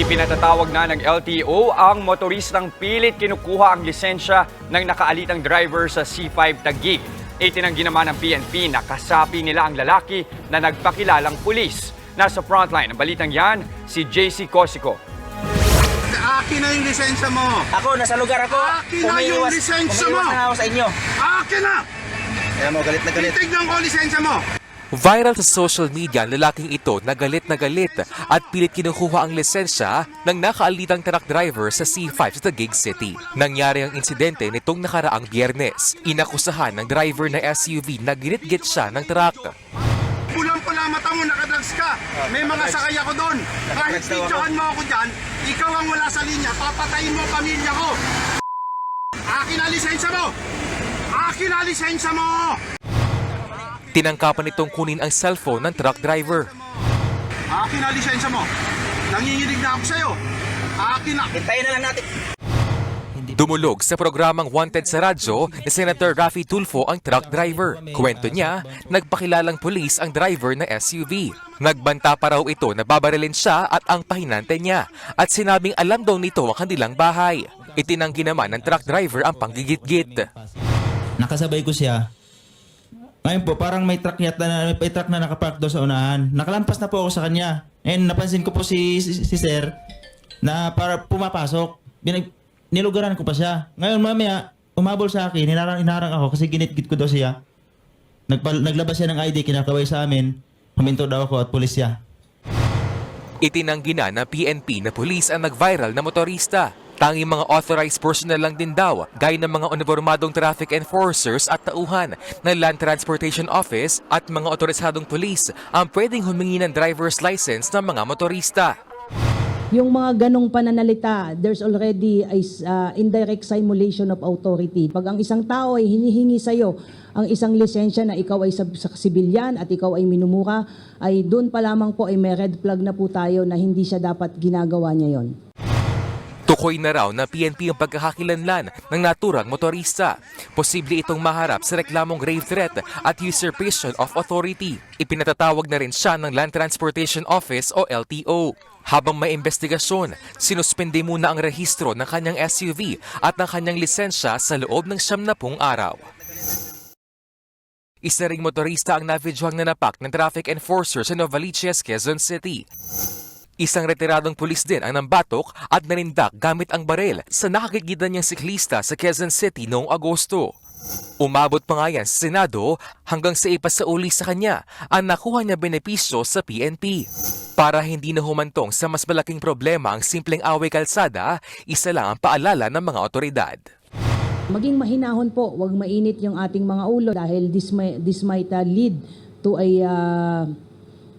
Ipinatatawag na ng LTO ang motoristang pilit kinukuha ang lisensya ng nakaalitang driver sa C5 Taguig. Itinanggi naman ng PNP na kasapi nila ang lalaki na nagpakilalang pulis. Nasa frontline ng balitang yan, si JC Cosico. Akin na yung lisensya mo! Ako, nasa lugar ako. Akin na yung Umiiwas- lisensya umiiwas mo! na ako sa inyo. Akin na! Kaya mo, galit na galit. Titignan ko lisensya mo! Viral sa social media ang lalaking ito na galit na galit at pilit kinukuha ang lisensya ng nakaalitang truck driver sa C5 sa Taguig City. Nangyari ang insidente nitong nakaraang biyernes. Inakusahan ng driver na SUV na ginit-git siya ng truck. Pulang-pula mata mo, nakadrugs ka! May mga sakay ako doon! Kahit videohan mo ako dyan, ikaw ang wala sa linya, papatayin mo ang pamilya ko! Akin na lisensya mo! Akin na lisensya mo! Tinangkapan nitong kunin ang cellphone ng truck driver. Akin na lisensya mo! Nanginginig na ako sa'yo! Akin na! Hintayin na lang natin. Dumulog sa programang Wanted sa radyo ni Senator Raffy Tulfo ang truck driver. Kwento niya, nagpakilalang pulis ang driver na SUV. Nagbanta pa raw ito na babarilin siya at ang pahinante niya at sinabing alam daw nito ang kanilang bahay. Itinanggi naman ng truck driver ang panggigit-git. nakasabay ko siya. Ngayon po, parang may truck yata na, may truck na nakapark doon sa unahan. Nakalampas na po ako sa kanya. And napansin ko po si, si, si sir na para pumapasok. Binag, nilugaran ko pa siya. Ngayon mamaya, umabol sa akin, hinarang, hinarang ako kasi ginit-git ko daw siya. Nagpal, naglabas siya ng ID, kinakaway sa amin. Huminto daw ako at pulis siya. Itinanggi na ng PNP na pulis ang nag-viral na motorista. Tanging mga authorized personnel lang din daw, gaya ng mga uniformadong traffic enforcers at tauhan ng Land Transportation Office at mga otorisadong pulis ang pwedeng humingi ng driver's license ng mga motorista. Yung mga ganong pananalita, there's already a uh, indirect simulation of authority. Pag ang isang tao ay hinihingi sa'yo ang isang lisensya na ikaw ay sa, sa sibilyan at ikaw ay minumura, ay doon pa lamang po ay may red flag na po tayo na hindi siya dapat ginagawa niya yon. Tukoy na raw na PNP ang pagkakakilanlan ng naturang motorista. Posible itong maharap sa reklamong grave threat at usurpation of authority. Ipinatatawag na rin siya ng Land Transportation Office o LTO. Habang may investigasyon, sinuspende muna ang rehistro ng kanyang SUV at ng kanyang lisensya sa loob ng siyam na pung araw. Isa ring motorista ang navidyuhang nanapak ng traffic enforcer sa Novaliches, Quezon City. Isang retiradong pulis din ang nambatok at nanindak gamit ang barel sa nakakigitan niyang siklista sa Quezon City noong Agosto. Umabot pa nga yan sa Senado hanggang sa ipasauli sa kanya ang nakuha niya benepisyo sa PNP. Para hindi na humantong sa mas malaking problema ang simpleng away kalsada, isa lang ang paalala ng mga otoridad. Maging mahinahon po, wag mainit yung ating mga ulo dahil this, may, this might uh, lead to a uh,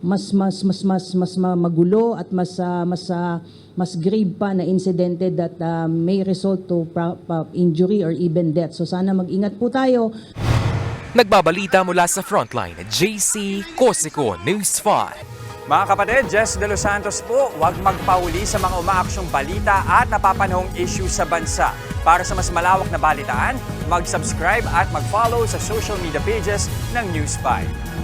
mas mas mas mas mas ma- magulo at mas uh, mas uh, mas grave pa na insidente that uh, may result to injury or even death. So sana mag-ingat po tayo. Nagbabalita mula sa frontline, JC Cosico News 5. Mga kapatid, Jess De Los Santos po, huwag magpauli sa mga umaaksyong balita at napapanahong issue sa bansa. Para sa mas malawak na balitaan, mag-subscribe at mag-follow sa social media pages ng News 5.